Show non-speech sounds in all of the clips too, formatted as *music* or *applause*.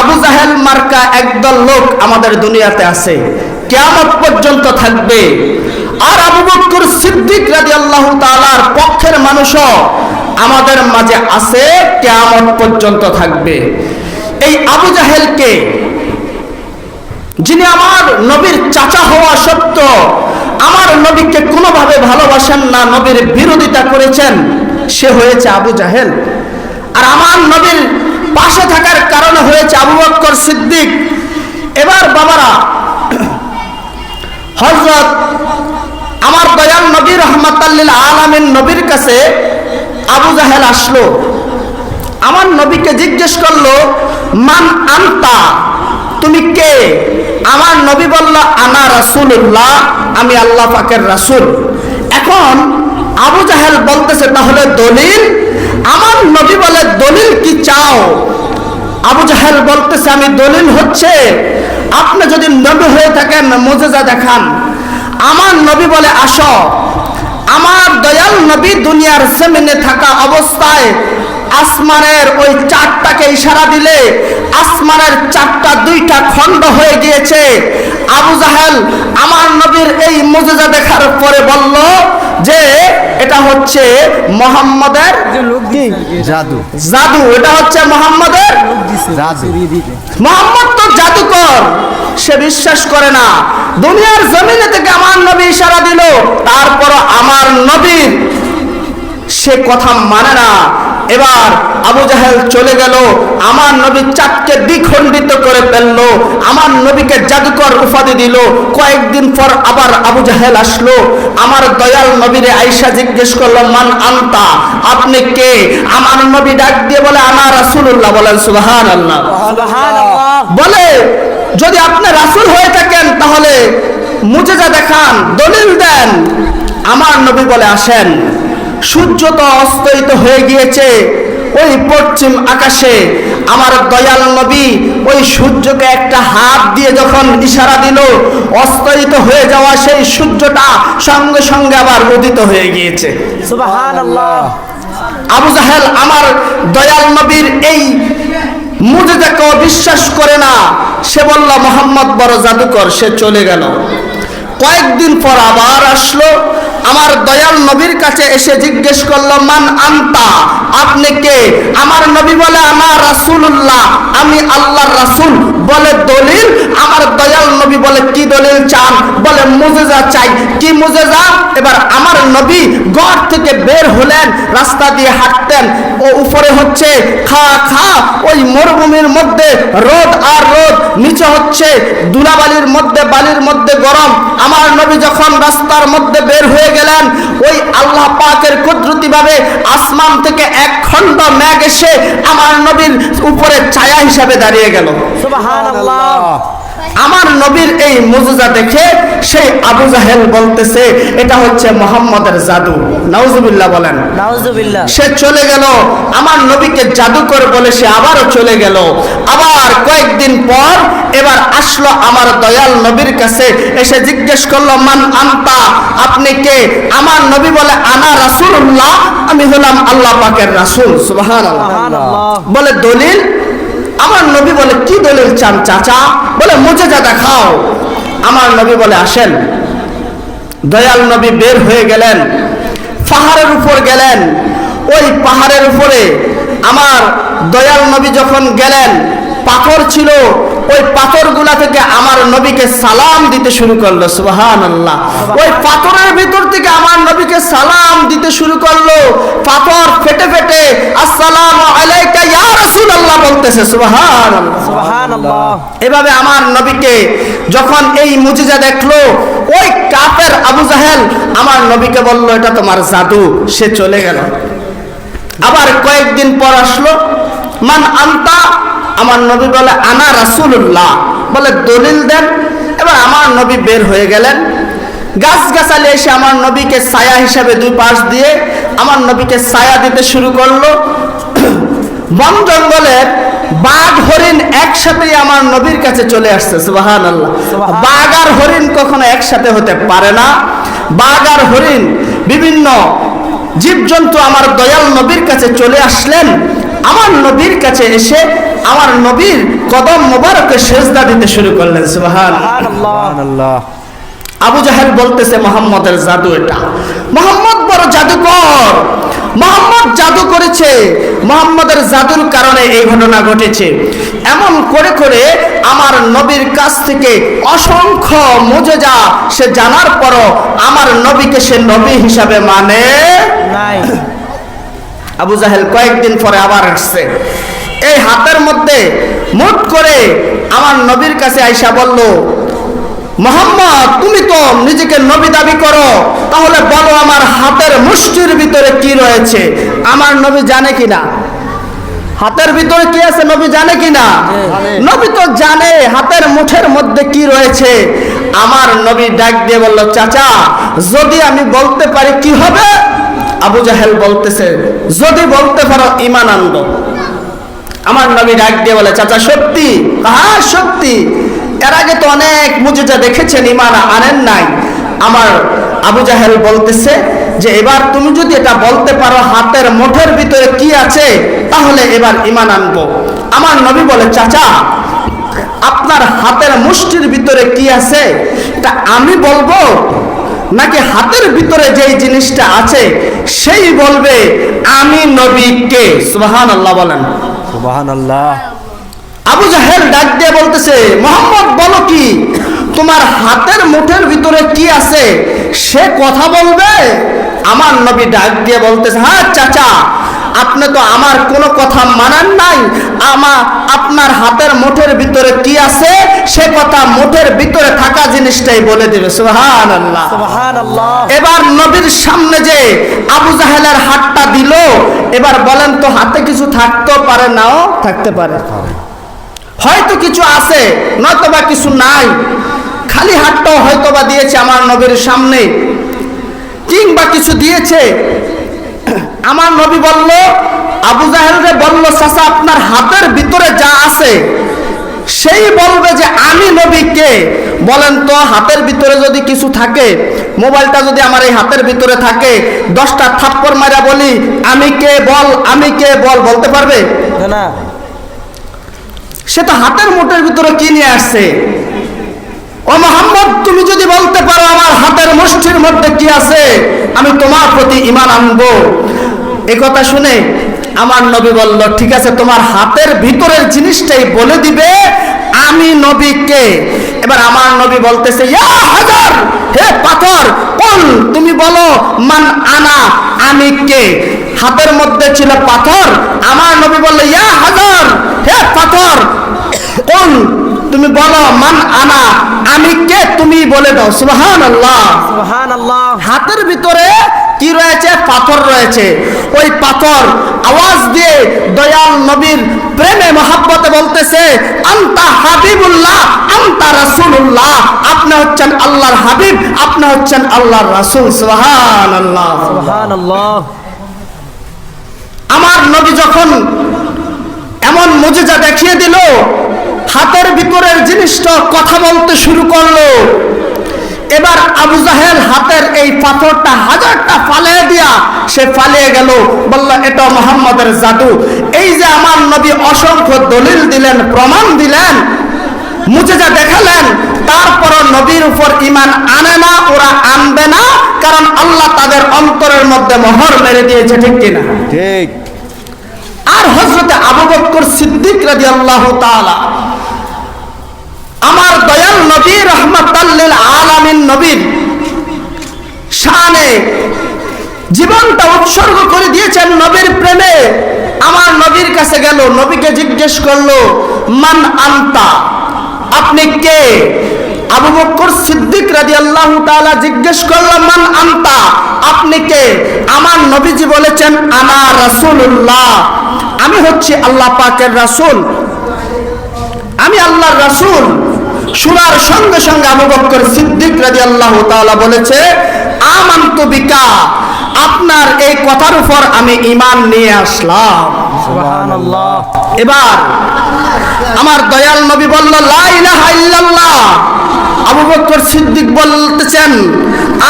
আবু জাহেল মার্কা একদল লোক আমাদের দুনিয়াতে আছে। কেয়ামত পর্যন্ত থাকবে। আর আবু বকর সিদ্দিক রাজি আল্লাহ তালার পক্ষের মানুষও আমাদের মাঝে আছে, কেয়ামত পর্যন্ত থাকবে। এই আবু জাহেলকে, যিনি আমার নবীর চাচা হওয়া সত্ত্বেও আমার নবীকে কোনোভাবে ভালোবাসেন না, নবীর বিরোধিতা করেছেন, সে হয়েছে আবু জাহেল। আর আমার নবীর পাশে থাকার কারণে হয়েছে আবু বক্কর সিদ্দিক। এবার বাবারা হজরত আমার দয়াল নবী রহমতাল্লিল আলমিন নবীর কাছে আবু জাহেল আসলো। আমার নবীকে জিজ্ঞেস করল, মান আনতা? তুমি কে? আমার নবী বলল, আনা রাসূলুল্লাহ, আমি আল্লাহ পাকের রাসুল। এখন আবু জাহেল বলতেছে, তাহলে দলিল আমার নবী বলে, দলিল কি চাও? আবু জাহেল বলতেছে, আমি দলিল হচ্ছে, আপনি যদি নবী হয়ে থাকেন, মুজেজা দেখান। আমার নবী বলে, আসো। আমার দয়াল নবী দুনিয়ার জমিনে থাকা অবস্থায় আসমানের ওই চারটাকে ইশারা দিলে, আসমানের চারটা দুইটা খণ্ড হয়ে গিয়েছে। আবু জাহেল আমার নবীর এই মুজেজা দেখার পরে বলল যে এটা হচ্ছে মোহাম্মদের জাদু। জাদু এটা হচ্ছে মোহাম্মদের মোহাম্মদ তো জাদুকর সে বিশ্বাস করে না। দুনিয়ার জমিনে থেকে আমার নবী ইশারা দিল তারপর আমার নবীর সে কথা মানে না। এবার আবু জাহেল চলে গেল আমার নবী চাঁদকে দ্বিখণ্ডিত করে ফেলল আমার নবীকে জাদুকর উপাধি দিল। কয়েকদিন পর আবার আবু জাহেল আসলো আমার দয়াল নবীরে আইসা জিজ্ঞেস করল মান আনতা? আপনি কে? আমার নবী ডাক দিয়ে বলে আনা রাসূলুল্লাহ। বলেন সুবহান আল্লাহ বলে যদি আপনি রাসূল হয়ে থাকেন তাহলে মুজেজা দেখান দলিল দেন। আমার নবী বলে আসেন। সূর্য তো অস্তরিত হয়ে গিয়েছে। ওই পশ্চিম আকাশে আমার দয়াল নবী ওই সূর্যকে একটা হাত দিয়ে যখন ইশারা দিল অস্তরিত হয়ে যাওয়া সেই সূর্যটা সঙ্গে সঙ্গে আবার উদিত হয়ে গিয়েছে। আবু জাহেল আমার দয়াল নবীর এই মুজেজাকেও বিশ্বাস করে না। সে বলল মোহাম্মদ বড় জাদুকর। সে চলে গেল। কয়েকদিন পর আবার আসলো। আমার দয়াল নবীর কাছে এসে জিজ্ঞেস করল, মান আন্তা? আপনি কে? আমার নবী বলে, আমার রাসুল্লাহ আমি আল্লাহর রাসূল। বলে দলিল, আমার দয়াল নবী বলে কি দলিল চান? বলে মুজেজা চাই। কি মুজেজা? এবার আমার নবী ঘর থেকে বের হলেন, রাস্তা দিয়ে হাঁটতেন। ও উপরে হচ্ছে খা খা, ওই মরুভূমির মধ্যে রোদ আর রোদ, নিচে হচ্ছে দুলাবালির মধ্যে, বালির মধ্যে গরম। আমার নবী যখন রাস্তার মধ্যে বের হয়ে গেলেন, ওই আল্লাহ পাকের কুদরতি ভাবে আসমান থেকে এক খণ্ড মেঘ এসে আমার নবীর উপরে ছায়া হিসাবে দাঁড়িয়ে গেল। আমার নবীর এই মুজুজা দেখে সেই আবু জাহেল বলতেছে এটা হচ্ছে মোহাম্মদের জাদু। নাউজুবিল্লাহ বলেন। সে চলে গেল। আমার নবীকে জাদুকর বলে সে আবারও চলে গেল। আবার কয়েকদিন পর এবার আসলো আমার দয়াল নবীর কাছে। এসে জিজ্ঞেস করল মান আনতা? আপনি কে? আমার নবী বলে আনা রাসূলুল্লাহ। আমি হলাম আল্লাহ পাকের রাসূল। সুবহানাল্লাহ। বলে দলিল আমার নবী বলে, কি দলিল চান চাচা? বলে মুজেজা দেখাও। আমার নবী বলে, আসেন। দয়াল নবী বের হয়ে গেলেন, পাহাড়ের উপর গেলেন। ওই পাহাড়ের উপরে আমার দয়াল নবী যখন গেলেন, পাথর ছিল, ওই পাথরগুলা থেকে আমার নবীকে সালাম দিতে শুরু করল সুবহান আল্লাহ ওই পাথরের ভিতর থেকে আমার নবীকে সালাম দিতে শুরু করল, পাথর ফেটে ফেটে, আসসালামু আলাইকা রাসূলুল্লাহ বলতেছে এভাবে আমার নবীকে যখন এই মুজিজা দেখল ওই কাপের আবু জাহেল আমার নবীকে বলল এটা তোমার জাদু সে চলে গেল। আবার কয়েকদিন পর আসলো মান আনতা? আমার নবী বলে আনা রাসূলুল্লাহ। বলে দলিল দেন। এবার আমার নবী বের হয়ে গেলেন। গাছ গাছালি এসে আমার নবীকে ছায়া হিসাবে দুই পাশ দিয়ে আমার নবীকে ছায়া দিতে শুরু করল। বন জঙ্গলের বাঘ হরিণ একসাথেই আমার নবীর কাছে চলে আসছে সুবাহান আল্লাহ বাঘ আর হরিণ কখনো একসাথে হতে পারে না। বাঘ আর হরিণ বিভিন্ন জীবজন্তু আমার দয়াল নবীর কাছে চলে আসলেন। আমার নবীর কাছে এসে আমার নবীর কদম মোবারকে সেজদা দিতে শুরু করলেন সুবহান সুবহানাল্লাহ। আবু জাহেল বলতেছে মোহাম্মদের জাদু এটা। মোহাম্মদ বড় জাদুকর। মোহাম্মদ জাদু করেছে। মোহাম্মদের জাদুর কারণে এই ঘটনা ঘটেছে। এমন করে করে আমার নবীর কাছ থেকে অসংখ্য মুজেজা সে জানার পরও আমার নবীকে সে নবী হিসাবে মানে নাই। আবু জাহেল কয়েকদিন পরে আবার আসছে। এই হাতের মধ্যে মুট করে আমার নবীর কাছে আইসা বলল মোহাম্মদ, তুমি তো নিজেকে নবী দাবি করো। তাহলে বলো আমার হাতের মুষ্টির ভিতরে কি রয়েছে? আমার নবী জানে কিনা? হাতের ভিতরে কি আছে, নবী জানে কিনা? নবী তো জানে হাতের মুঠের মধ্যে কি রয়েছে। আমার নবী ডাক দিয়ে বলল, চাচা, যদি আমি বলতে পারি কি হবে? আবু জাহেল বলতেছে, যদি বলতে পারো ইমান আনন্দ আমার নবী ডাক দিয়ে বলে, চাচা, সত্যি? হ্যাঁ সত্যি। এর আগে তো অনেক মুজিজা দেখেছেন, ইমান আনেন নাই। আমার আবু জাহেল বলতেছে যে, এবার তুমি যদি এটা বলতে পারো, হাতের মুঠের ভিতরে কি আছে, তাহলে এবার ইমান আনব। আমার নবী বলে, চাচা, আপনার হাতের মুষ্টির ভিতরে কি আছে, এটা আমি বলব? নাকি হাতের ভিতরে যেই জিনিসটা আছে, সেই বলবে, আমি নবীকে। সুবহান আল্লাহ বলেন। সুবহানাল্লাহ। আবু জাহেল ডাক দিয়ে বলতেছে মোহাম্মদ বলো কি? তোমার হাতের মুঠের ভিতরে কি আছে? সে কথা বলবে? আমার নবী ডাক দিয়ে বলতেছে হ্যাঁ চাচা আপনি তো আমার কোনো কথা মানান নাই। আমা আপনার হাতের মুঠের ভিতরে কি আছে? সে কথা মুঠের ভিতরে থাকা জিনিসটাই বলে দেবে সুবহান আল্লাহ সুবহানাল্লাহ। এবার নবীর সামনে যে আবু জাহেলের হাতটা দিল এবার বলেন তো হাতে কিছু থাকতেও পারে নাও থাকতে পারে। হয়তো কিছু আছে নয়তো বা কিছু নাই। খালি হাতটাও হয়তো বা দিয়েছে আমার নবীর সামনে। কিংবা কিছু দিয়েছে। আমার নবী বলল, আবু জাহেলরে বলল, চাচা, আপনার হাতের ভিতরে যা আছে, সেই বলবে যে আমি নবীকে বলেন তো, হাতের ভিতরে যদি কিছু থাকে, মোবাইলটা যদি আমার এই হাতের ভিতরে থাকে, দশটা থাপ্পড় মারা বলি, আমি কে বল, আমি কে বল, বলতে পারবে? না। সে তো হাতের মুঠের ভিতরে কি নিয়ে আসছে? ও মোহাম্মদ, তুমি যদি বলতে পারো আমার হাতের মুষ্টির মধ্যে কি আছে, আমি তোমার প্রতি ইমান আনব। এ কথা শুনে আমার নবী বলল, ঠিক আছে, তোমার হাতের ভিতরের জিনিসটাই বলে দিবে, আমি নবীকে। এবার আমার নবী বলতেছে, ইয়া হাজার হে পাথর কোন তুমি বলো মান আনা আমি কে? হাতের মধ্যে ছিল পাথর। আমার নবী বলল ইয়া হাজার হে পাথর কোন তুমি বলো মান আনা আমি কে? তুমি বলে দাও সুবহান আল্লাহ সুবহানাল্লাহ। হাতের ভিতরে কি রয়েছে? পাথর রয়েছে। ওই পাথর আওয়াজ দিয়ে দয়াল নবীর প্রেমে মহাব্বতে বলতেছে আন্তা হাবিবুল্লাহ আন্তা রাসূলুল্লাহ আপনি হচ্ছেন আল্লাহর হাবিব আপনি হচ্ছেন আল্লাহর রাসূল সুবহানাল্লাহ। সুবহানাল্লাহ। আমার নবী যখন এমন মুজিজা দেখিয়ে দিল হাতের ভিতরের জিনিসটা কথা বলতে শুরু করল। এবার আবু জাহেল হাতের এই পাথরটা হাজারটা ফালিয়ে দিয়া সে ফালিয়ে গেল বলল এটা মোহাম্মদের জাদু। এই যে আমার নবী অসংখ্য দলিল দিলেন প্রমাণ দিলেন মুজিজা দেখালেন নবীর উপর ইমান আনে না ওরা আনবে না কারণ আল্লাহ তাদের অন্তরের মধ্যে মোহর মেরে দিয়েছে ঠিক কিনা? ঠিক। আর হজরতে আবু বকর সিদ্দিক রাদিয়াল্লাহু তাআলা আমার দয়াল নবী রহমাতাল্লিল আলামিন নবীর শানে জীবনটা উৎসর্গ করে দিয়েছেন নবীর প্রেমে। আমার নবীর কাছে গেল নবীকে জিজ্ঞেস করল মান আনতা? আপনি কে? আবু বকর সিদ্দিক রাদিয়াল্লাহু তাআলা জিজ্ঞেস করল মান আনতা? আপনি কে? আমার নবীজি বলেছেন আনা রাসূলুল্লাহ। আমি হচ্ছি আল্লাহ পাকের রাসূল। আমি আল্লাহর রাসূল। শোনার সঙ্গে সঙ্গে আবু বকর সিদ্দিক রাদিয়াল্লাহু তাআলা বলেছে আমান্তু বিকা? আপনার এই কথার উপর আমি ইমান নিয়ে আসলাম। এবার আমার দয়াল নবী বলল লা ইলাহা ইল্লাল্লাহ। আবু বকর সিদ্দিক বলতেছেন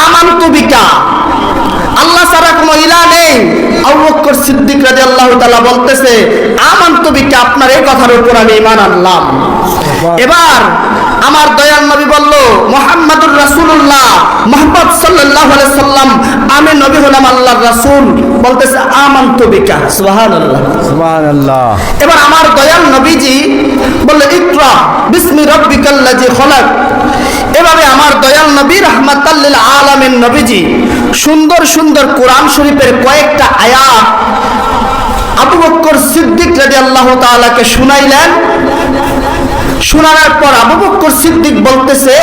আমান্তু বিকা আল্লাহ ছাড়া কোনো ইলা নেই আবু বকর সিদ্দিক রাদিয়াল্লাহু তাআলা বলতেছে আমানতু বিকা আপনার এই কথার উপর আমি ঈমান আনলাম। এবার আমার দয়াল নবী বলল মোহাম্মদুর রাসূলুল্লাহ মুহাম্মদ সাল্লাল্লাহু আলাইহি সাল্লাম আমি নবী হলাম আল্লাহর রাসূল। বলতেছে আমানতু বিকা সুবহানাল্লাহ। সুবহানাল্লাহ। এবার আমার দয়াল নবীজি বললে ইকরা বিসমি রব্বিকাল্লাজি খলাক। এভাবে আমার দয়াল নবী রহমাতাল্লিল আলামিন নবীজি সুন্দর সুন্দর কোরআন শরীফের কয়েকটা আয়াত আবু বক্কর সিদ্দিক রাদিয়াল্লাহু তাআলাকে শুনাইলেন। শোনানোর পর আবু বক্কর সিদ্দিক বলতেছে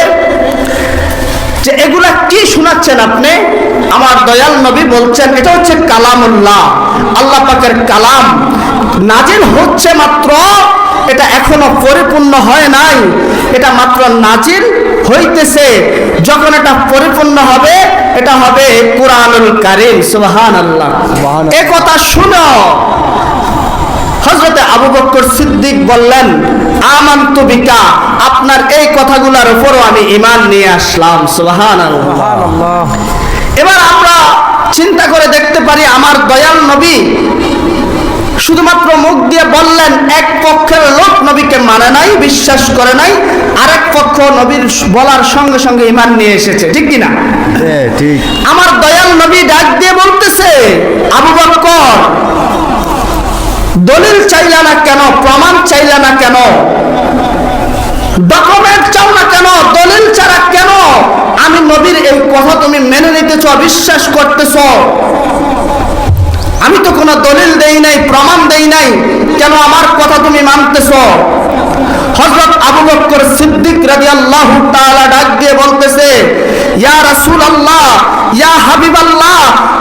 যে, এগুলা কি শোনাচ্ছেন আপনি? আমার দয়াল নবী বলছেন, এটা হচ্ছে কালামুল্লাহ। আল্লাহ পাকের কালাম নাজিল হচ্ছে মাত্র, এটা এখনও পরিপূর্ণ হয় নাই। এটা মাত্র নাজিল হইতেছে যখন এটা পরিপূর্ণ হবে এটা হবে কোরআনুল কারীম সুবহানাল্লাহ। সুবহানাল্লাহ। এ কথা শুনো। হজরতে আবু বক্কর সিদ্দিক বললেন আমান্তু বিকা আপনার এই কথাগুলোর উপরও আমি ইমান নিয়ে আসলাম সুবহানাল্লাহ। সুবহানাল্লাহ। এবার আমরা চিন্তা করে দেখতে পারি আমার দয়াল নবী শুধুমাত্র মুখ দিয়ে বললেন এক পক্ষের লোক নবীকে মানে নাই বিশ্বাস করে নাই আরেক পক্ষ নবীর বলার সঙ্গে সঙ্গে ইমান নিয়ে এসেছে ঠিক কিনা? হ্যাঁ ঠিক। আমার দয়াল নবী ডাক দিয়ে বলতেছে আবু বকর দলিল চাইলা না কেন প্রমাণ চাইলা না কেন? ডকুমেন্ট চাও না কেন? দলিল ছাড়া কেন? আমি নবীর এই কথা তুমি মেনে নিতেছ বিশ্বাস করতেছ। আমি তো কোনো দলিল দেই নাই, প্রমাণ দেই নাই। কেন আমার কথা তুমি মানতেছ? হযরত আবু বকর সিদ্দিক রাদিয়াল্লাহু তাআলা ডাক দিয়ে বলতেছে, ইয়া রাসূলুল্লাহ, ইয়া হাবিব আল্লাহ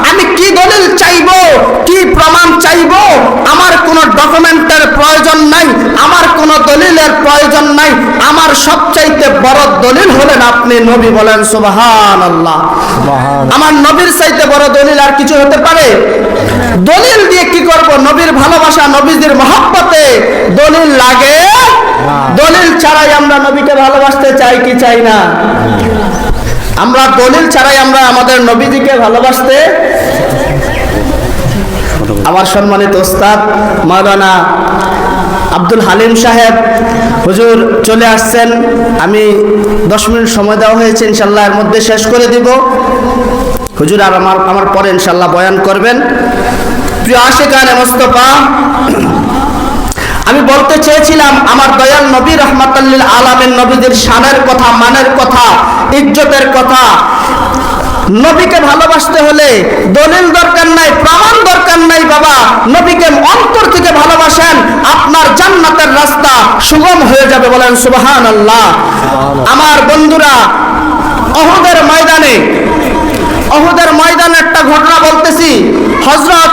আমি কি দলিল চাইব কি প্রমাণ চাইব আমার কোনো ডকুমেন্টের প্রয়োজন নাই আমার কোনো দলিলের প্রয়োজন নাই। আমার সবচাইতে বড় দলিল হলেন আপনি নবী বলেন সুবহান আমার নবীর চাইতে বড় দলিল আর কিছু হতে পারে? দলিল দিয়ে কি করব? নবীর ভালোবাসা নবীদের মহব্বতে দলিল লাগে? দলিল ছাড়াই আমরা নবীকে ভালোবাসতে চাই কি চাই না? আমরা দলিল ছাড়াই আমরা আমাদের নবীজিকে ভালোবাসতে আমার সম্মানিত ওস্তাদ মাওলানা আব্দুল হালিম সাহেব, হুজুর চলে আসছেন। আমি দশ মিনিট সময় দেওয়া হয়েছে, ইনশাল্লাহ এর মধ্যে শেষ করে দিব। হুজুর আর আমার আমার পরে ইনশাল্লাহ বয়ান করবেন। প্রিয় আশেকানে মোস্তফা, আমি বলতে চেয়েছিলাম, আমার দয়াল নবী রহমাতাল্লিল আলামের নবীদের শানের কথা, মানের কথা, ইজ্জতের কথা। নবীকে ভালোবাসতে হলে দলিল দরকার নাই, প্রমাণ দরকার নাই, বাবা। নবীকে অন্তর থেকে ভালোবাসেন। সুগম হয়ে যাবে বলেন সুবহান আল্লাহ আমার বন্ধুরা অহুদের ময়দানে অহুদের ময়দানে একটা ঘটনা বলতেছি। হজরত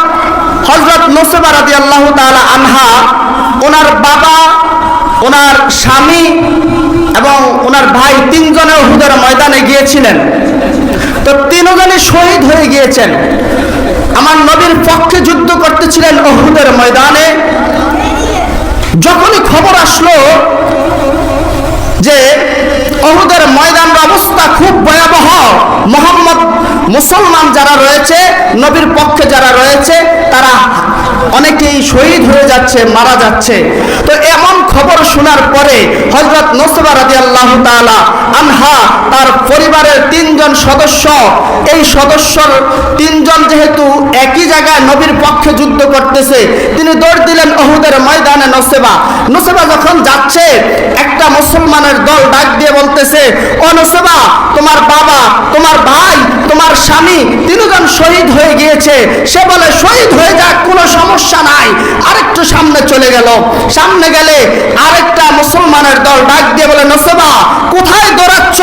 হজরত নোসেবা রাদি আল্লাহ তাআলা আনহা ওনার বাবা ওনার স্বামী এবং ওনার ভাই তিনজনে অহুদের ময়দানে গিয়েছিলেন। তো তিনজনই শহীদ হয়ে গিয়েছেন। আমার নবীর পক্ষে যুদ্ধ করতেছিলেন অহুদের ময়দানে। ময়দানের অবস্থা খুব ভয়াবহ। মোহাম্মদ মুসলমান যারা রয়েছে, নবীর পক্ষে যারা রয়েছে, তারা অনেকেই শহীদ হয়ে যাচ্ছে, মারা যাচ্ছে। তো এমন খবর শোনার পরে হজরত নসবা রাজি আল্লাহ আনহা তার পরিবারের তিনজন সদস্য, এই সদস্যর তিনজন যেহেতু একই জায়গায় নবীর পক্ষে যুদ্ধ করতেছে, তিনি দৌড় দিলেন অহুদের ময়দানে নসেবা। নসেবা যখন যাচ্ছে, একটা মুসলমানের দল ডাক দিয়ে বলতেছে, ও নসেবা, তোমার বাবা, তোমার ভাই, তোমার স্বামী তিনজন শহীদ হয়ে গিয়েছে। সে বলে, শহীদ হয়ে যাক, কোনো সমস্যা নাই। আরেকটু সামনে চলে গেল। সামনে গেলে আরেকটা মুসলমানের দল ডাক দিয়ে বলে, নসেবা, কোথায় দৌড়াচ্ছ?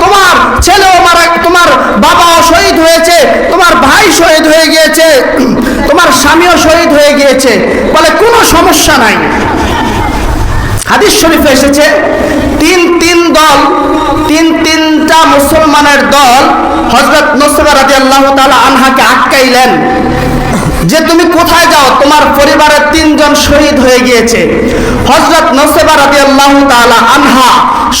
তোমার ছেলেও মারা, তোমার বাবাও শহীদ হয়েছে, তোমার ভাই শহীদ হয়ে গিয়েছে, *clears throat* তোমার স্বামীও শহীদ হয়ে গিয়েছে। বলে, কোনো সমস্যা নাই। হাদিস শরীফে এসেছে, তিন তিন দল, তিন তিনটা মুসলমানের দল হজরত নসবা রাজি আল্লাহ তালা আনহাকে আটকাইলেন। যে তুমি কোথায় যাও, তোমার পরিবারের তিনজন শহীদ হয়ে গিয়েছে। হজরত নসেবা রাদি আল্লাহ তাআলা আনহা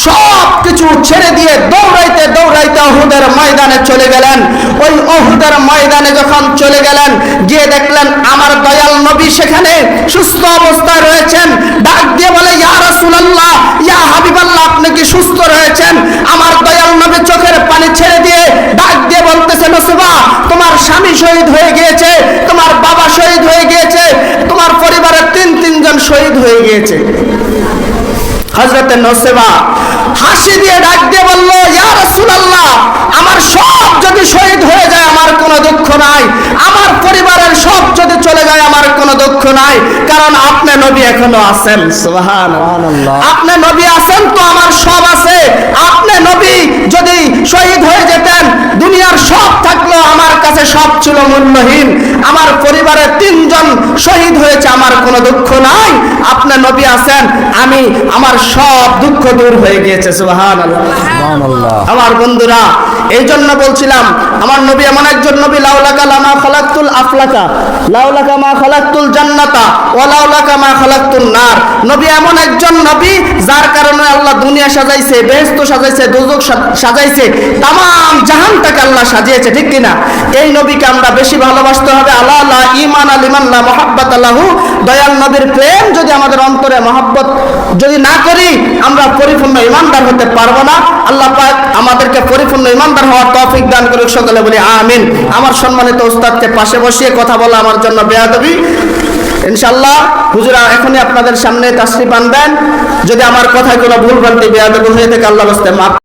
সব কিছু ছেড়ে দিয়ে দৌড়াইতে দৌড়াইতে অহুদের ময়দানে চলে গেলেন। ওই অহুদের ময়দানে যখন চলে গেলেন, গিয়ে দেখলেন আমার দয়াল নবী সেখানে সুস্থ অবস্থায় রয়েছেন। ডাক দিয়ে বলে, ইয়া রাসূলুল্লাহ ইয়া হাবিবাল্লাহ আপনি কি সুস্থ রয়েছেন আমার দয়াল নবী চোখের পানি ছেড়ে দিয়ে ডাক দিয়ে বলতেছে নসেবা তোমার স্বামী শহীদ হয়ে গিয়েছে তোমার বাবা শহীদ হয়ে গিয়েছে তোমার পরিবারের তিন তিনজন শহীদ হয়ে গিয়েছে হজরতে নসেবা। হাসি দিয়ে ডাক দিয়ে বলল ইয়া রাসূলুল্লাহ আমার সব যদি শহীদ হয়ে যায় আমার কোনো দুঃখ নাই। আমার পরিবারের সব যদি চলে যায় আমার কোনো দুঃখ নাই। কারণ আপনি নবী এখনও আছেন। সুবহানাল্লাহ। আপনি নবী আছেন তো আমার সব আছে। আপনি নবী যদি শহীদ হয়ে যেতেন দুনিয়ার সব থাকল আমার কাছে সব ছিল মূল্যহীন। আমার পরিবারের তিনজন শহীদ হয়েছে আমার কোনো দুঃখ নাই। আপনি নবী আছেন আমি আমার সব দুঃখ দূর হয়ে গিয়েছে সুবহানাল্লাহ। আমার বন্ধুরা এই জন্য বলছিলাম আমার নবী এমন একজন নবী লাউলাকা লামা খালাক্তুল আফলাকা লাউলাকা মা খালাক্তুল জান্নাতা ওয়া লাউলাকা মা খালাক্তুন নার। নবী এমন একজন নবী যার কারণে আল্লাহ দুনিয়া সাজাইছে বেহেশত সাজাইছে দুজক সাজাইছে তাম জাহানটাকে আল্লাহ সাজিয়েছে ঠিক কিনা? এই নবীকে আমরা বেশি ভালোবাসতে হবে প্রেম যদি আমাদের অন্তরে মহাব্বত যদি না করি, আমরা পরিপূর্ণ ইমানদার হতে পারব না। আল্লাহ আমাদেরকে পরিপূর্ণ ইমানদার হওয়ার দান সকলে বলি, আমিন। আমার সম্মানিত উস্তাদকে পাশে বসিয়ে কথা বলা আমার জন্য বেয়াদবি। ইনশাল্লাহ হুজুরা এখনই আপনাদের সামনে তাশরিফ আনবেন। যদি আমার কথায় কোনো ভুল ভ্রান্তি, বেয়াদবি হয়ে থাকে, আল্লাহ মাফ